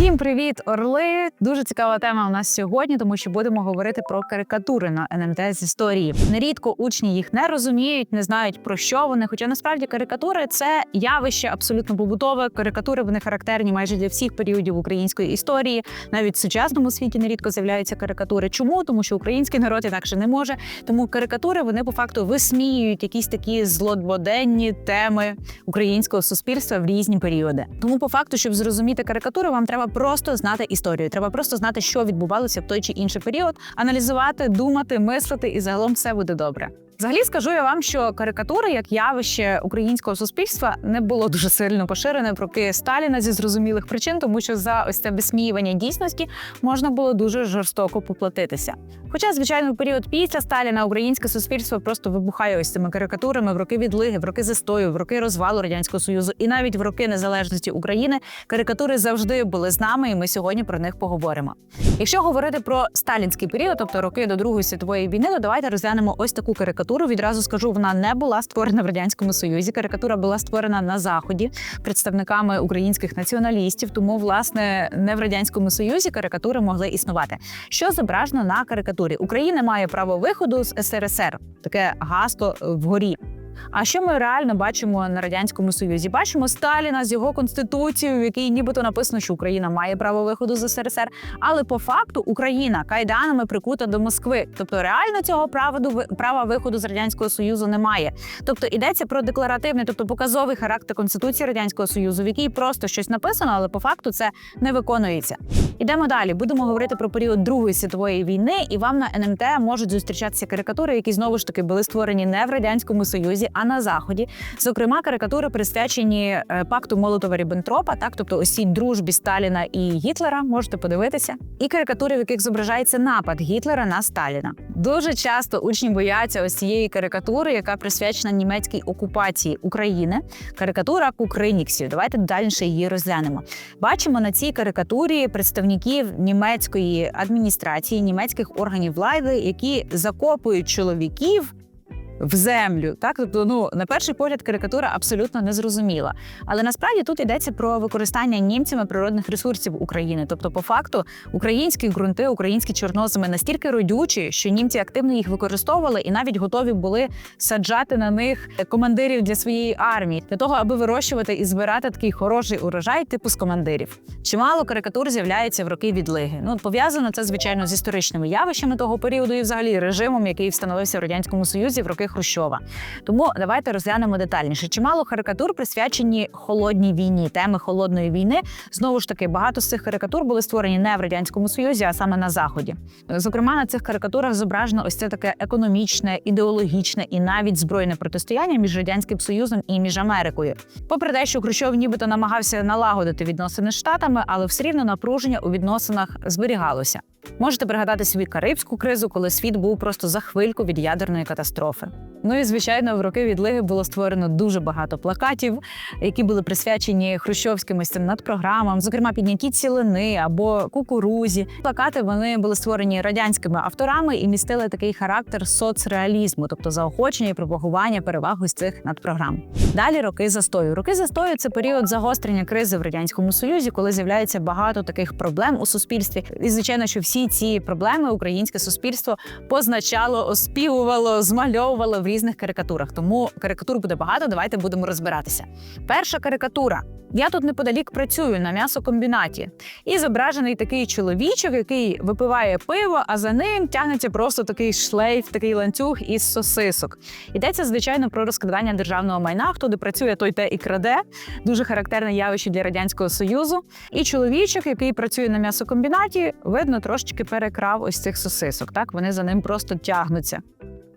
Всім привіт, орли! Дуже цікава тема у нас сьогодні, тому що будемо говорити про карикатури на НМТ з історії. Нерідко учні їх не розуміють, не знають про що вони. Хоча насправді карикатури це явище абсолютно побутове. Карикатури вони характерні майже для всіх періодів української історії. Навіть в сучасному світі нерідко з'являються карикатури. Чому? Тому що український народ інакше не може. Тому карикатури вони по факту висміюють якісь такі злободенні теми українського суспільства в різні періоди. Тому, по факту, щоб зрозуміти карикатури, вам треба просто знати історію. Треба просто знати, що відбувалося в той чи інший період, аналізувати, думати, мислити, і загалом все буде добре. Взагалі скажу я вам, що карикатури як явище українського суспільства не було дуже сильно поширене в роки Сталіна зі зрозумілих причин, тому що за ось це висміювання дійсності можна було дуже жорстоко поплатитися. Хоча, звичайно, в період після Сталіна українське суспільство просто вибухає ось цими карикатурами в роки відлиги, в роки застою, в роки розвалу радянського союзу, і навіть в роки незалежності України карикатури завжди були з нами, і ми сьогодні про них поговоримо. Якщо говорити про сталінський період, тобто роки до Другої світової війни, то давайте розглянемо ось таку карикатуру. Відразу скажу, вона не була створена в радянському союзі. Карикатура була створена на заході представниками українських націоналістів. Тому, власне, не в радянському союзі карикатури могли існувати. Що зображено на карикатурі? Україна має право виходу з СРСР, таке гасло вгорі. А що ми реально бачимо на радянському союзі? Бачимо Сталіна з його конституцією, в якій нібито написано, що Україна має право виходу з СРСР. Але по факту Україна кайданами прикута до Москви. Тобто реально цього права права виходу з радянського союзу немає. Тобто йдеться про декларативний, тобто показовий характер конституції радянського союзу, в якій просто щось написано, але по факту це не виконується. Ідемо далі. Будемо говорити про період Другої світової війни, і вам на НМТ можуть зустрічатися карикатури, які знову ж таки були створені не в радянському союзі, а на заході. Зокрема, карикатури присвячені е, пакту Молотова ріббентропа так, тобто усій дружбі Сталіна і Гітлера, можете подивитися, і карикатури, в яких зображається напад Гітлера на Сталіна. Дуже часто учні бояться ось цієї карикатури, яка присвячена німецькій окупації України. Карикатура Кукриніксів. Давайте далі її розглянемо. Бачимо на цій карикатурі представників німецької адміністрації, німецьких органів влади, які закопують чоловіків в землю. Так, тобто, ну на перший погляд, карикатура абсолютно незрозуміла. Але насправді тут йдеться про використання німцями природних ресурсів України. Тобто, по факту, українські ґрунти, українські чорноземи настільки родючі, що німці активно їх використовували і навіть готові були саджати на них командирів для своєї армії, для того, аби вирощувати і збирати такий хороший урожай, типу з командирів. Чимало карикатур з'являється в роки відлиги. Ну пов'язано це звичайно з історичними явищами того періоду, і взагалі режимом, який встановився в радянському союзі в роки Хрущова. Тому давайте розглянемо детальніше. Чимало карикатур присвячені холодній війні, теми холодної війни. Знову ж таки, багато з цих карикатур були створені не в радянському союзі, а саме на заході. Зокрема, на цих карикатурах зображено ось це таке економічне, ідеологічне і навіть збройне протистояння між радянським союзом і між Америкою. Попри те, що Хрущов нібито намагався налагодити відносини з штатами, але все рівно напруження у відносинах зберігалося. Можете пригадати собі карибську кризу, коли світ був просто за хвильку від ядерної катастрофи. Ну і звичайно, в роки відлиги було створено дуже багато плакатів, які були присвячені хрущовським ось надпрограмам, зокрема підняті цілини або кукурузі. Плакати вони були створені радянськими авторами і містили такий характер соцреалізму, тобто заохочення і пропагування переваг ось цих надпрограм. Далі роки застою. Роки застою це період загострення кризи в радянському союзі, коли з'являється багато таких проблем у суспільстві. І звичайно, що всі ці проблеми українське суспільство позначало, оспівувало, змальовувало в різних карикатурах. Тому карикатур буде багато. Давайте будемо розбиратися. Перша карикатура. Я тут неподалік працюю на м'ясокомбінаті. І зображений такий чоловічок, який випиває пиво, а за ним тягнеться просто такий шлейф, такий ланцюг із сосисок. Йдеться, звичайно, про розкрадання державного майна. Хто де працює, той те і краде. Дуже характерне явище для радянського союзу. І чоловічок, який працює на м'ясокомбінаті, видно, трошечки перекрав ось цих сосисок. Так вони за ним просто тягнуться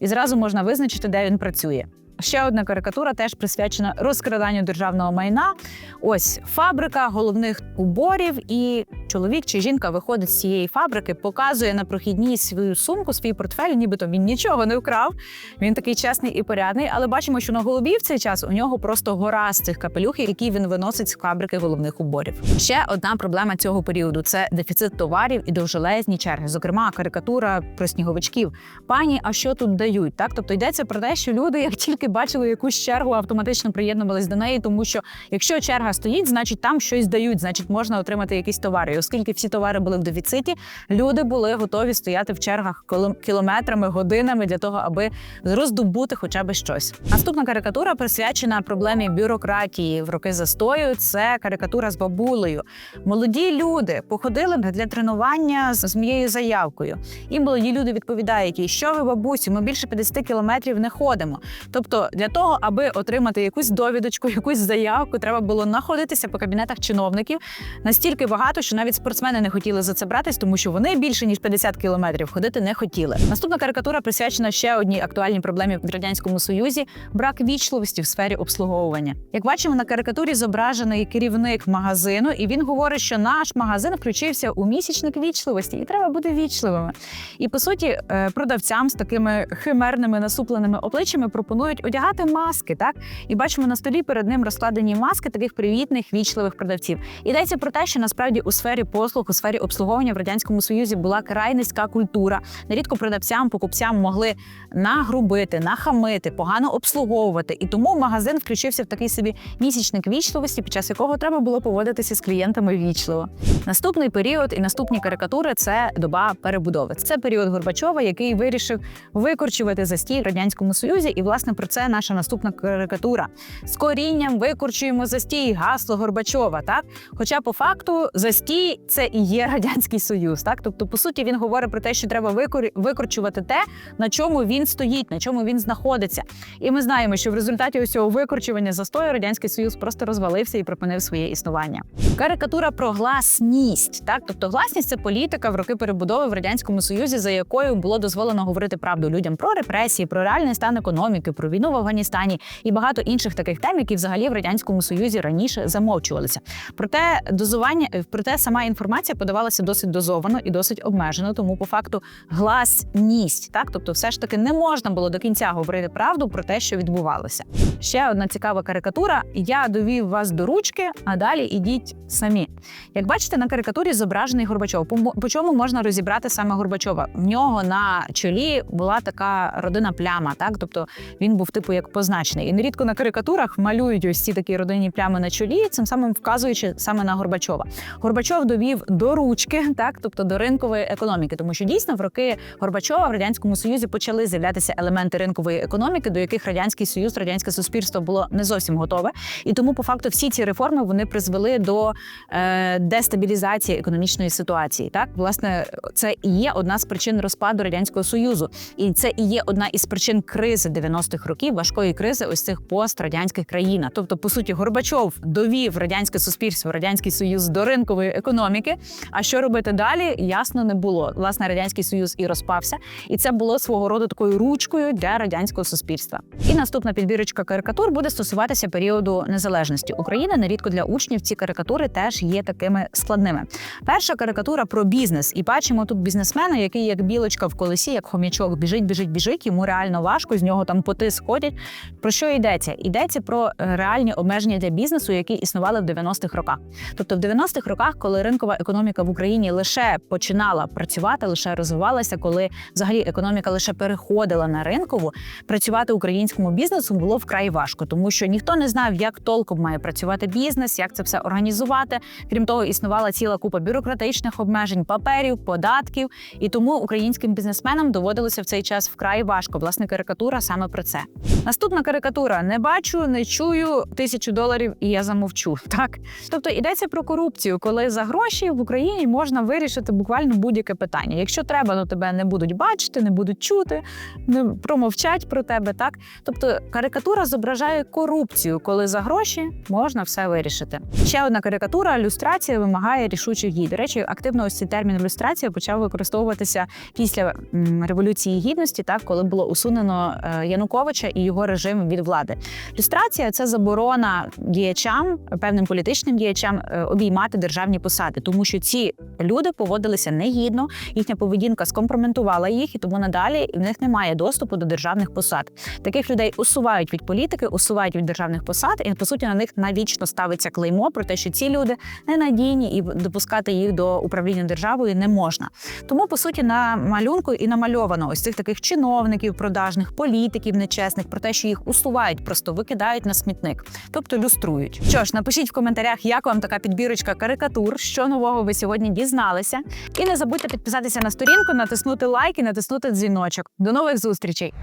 і зразу можна визначити, де він працює. Ще одна карикатура теж присвячена розкраданню державного майна. Ось фабрика головних уборів, і чоловік чи жінка виходить з цієї фабрики, показує на прохідній свою сумку, свій портфель, нібито він нічого не вкрав. Він такий чесний і порядний, але бачимо, що на голові в цей час у нього просто гора з цих капелюхів, які він виносить з фабрики головних уборів. Ще одна проблема цього періоду це дефіцит товарів і довжелезні черги. Зокрема, карикатура про сніговичків. Пані, а що тут дають? Так, тобто йдеться про те, що люди, як тільки бачили якусь чергу, автоматично приєднувались до неї, тому що якщо черга стоїть, значить там щось дають, значить можна отримати якісь товари. І оскільки всі товари були в дефіциті, люди були готові стояти в чергах кілометрами, годинами для того, аби роздобути хоча б щось. Наступна карикатура присвячена проблемі бюрократії в роки застою. Це карикатура з бабулею. Молоді люди походили для тренування з моєю заявкою. І молоді люди відповідають їй, що ви, бабусю, ми більше 50 кілометрів не ходимо. Тобто, для того, аби отримати якусь довідочку, якусь заявку, треба було находитися по кабінетах чиновників настільки багато, що навіть спортсмени не хотіли за це братись, тому що вони більше ніж 50 кілометрів ходити не хотіли. Наступна карикатура присвячена ще одній актуальній проблемі в радянському союзі брак вічливості в сфері обслуговування. Як бачимо, на карикатурі зображений керівник магазину, і він говорить, що наш магазин включився у місячник вічливості, і треба бути вічливими. І по суті, е, продавцям з такими химерними насупленими обличчями пропонують одягати маски. Так і бачимо на столі перед ним розкладені маски таких привітних, вічливих продавців. Йдеться про те, що насправді у сфері послуг, у сфері обслуговування в радянському союзі була край низька культура. Нерідко продавцям, покупцям могли нагрубити, нахамити, погано обслуговувати. І тому магазин включився в такий собі місячник вічливості, під час якого треба було поводитися з клієнтами вічливо. Наступний період і наступні карикатури це доба перебудови. Це період Горбачова, який вирішив викорчувати застій в радянському союзі. І власне про це наша наступна карикатура. З корінням викорчуємо застій гасло Горбачова. Так, хоча по факту застій це і є радянський союз. Так, тобто, по суті, він говорить про те, що треба викор- викорчувати те, на чому він стоїть, на чому він знаходиться. І ми знаємо, що в результаті ось цього викорчування застою радянський союз просто розвалився і припинив своє існування. Карикатура про гласність, так тобто гласність це політика в роки перебудови в радянському союзі, за якою було дозволено говорити правду людям про репресії, про реальний стан економіки, про війну в Афганістані і багато інших таких тем, які взагалі в радянському союзі раніше замовчувалися. Проте дозування, проте сама інформація подавалася досить дозовано і досить обмежено, тому по факту гласність, так тобто, все ж таки не можна було до кінця говорити правду про те, що відбувалося. Ще одна цікава карикатура. Я довів вас до ручки, а далі ідіть самі. Як бачите, на карикатурі зображений Горбачов. По чому можна розібрати саме Горбачова? В нього на чолі була така родина пляма, так тобто він був типу як позначений. І нерідко на карикатурах малюють ось ці такі родинні плями на чолі, цим самим вказуючи саме на Горбачова. Горбачов довів до ручки, так тобто до ринкової економіки, тому що дійсно в роки Горбачова в радянському союзі почали з'являтися елементи ринкової економіки, до яких радянський союз, радянське суспільство було не зовсім готове. І тому, по факту, всі ці реформи вони призвели до е, дестабілізації економічної ситуації. Так, власне, це і є одна з причин розпаду радянського союзу, і це і є одна із причин кризи 90-х років, важкої кризи ось цих пострадянських країн. Тобто, по суті, Горбачов довів радянське суспільство, радянський союз до ринкової економіки. А що робити далі, ясно не було. Власне, радянський союз і розпався, і це було свого роду такою ручкою для радянського суспільства. І наступна підбірочка карикатур буде стосуватися періоду незалежності України. Нерідко для учнів ці карикатури теж є такими складними. Перша карикатура про бізнес, і бачимо тут бізнесмена, який як білочка в колесі, як хомячок, біжить, біжить, біжить. Йому реально важко, з нього там поти сходять. Про що йдеться? Йдеться про е, реальні обмеження для бізнесу, які існували в 90-х роках. Тобто, в 90-х роках, коли ринкова економіка в Україні лише починала працювати, лише розвивалася, коли взагалі економіка лише переходила на ринкову, працювати українському бізнесу було вкрай важко, тому що ніхто не знав, як толком має працювати бізнес, як це все організувати. Крім того, існувала ціла купа бюрократичних обмежень, паперів, податків, і тому українським бізнесменам доводилося в цей час вкрай важко. Власне, карикатура саме про це. Наступна карикатура: не бачу, не чую тисячу доларів, і я замовчу. Так, тобто йдеться про корупцію, коли за в Україні можна вирішити буквально будь-яке питання. Якщо треба, то тебе не будуть бачити, не будуть чути, не промовчать про тебе. Так, тобто карикатура зображає корупцію, коли за гроші можна все вирішити. Ще одна карикатура люстрація вимагає рішучих дій. До речі, активно ось цей термін люстрація почав використовуватися після революції гідності, так коли було усунено е, Януковича і його режим від влади. Люстрація це заборона діячам, певним політичним діячам е, обіймати державні посади. Посади, тому що ці люди поводилися негідно, їхня поведінка скомпроментувала їх, і тому надалі в них немає доступу до державних посад. Таких людей усувають від політики, усувають від державних посад, і по суті на них навічно ставиться клеймо про те, що ці люди ненадійні і допускати їх до управління державою не можна. Тому по суті на малюнку і намальовано ось цих таких чиновників, продажних політиків нечесних про те, що їх усувають, просто викидають на смітник, тобто люструють. Що ж, напишіть в коментарях, як вам така підбірочка карикатур, що нового ви сьогодні дізналися. І не забудьте підписатися на сторінку, натиснути лайк і натиснути дзвіночок. До нових зустрічей!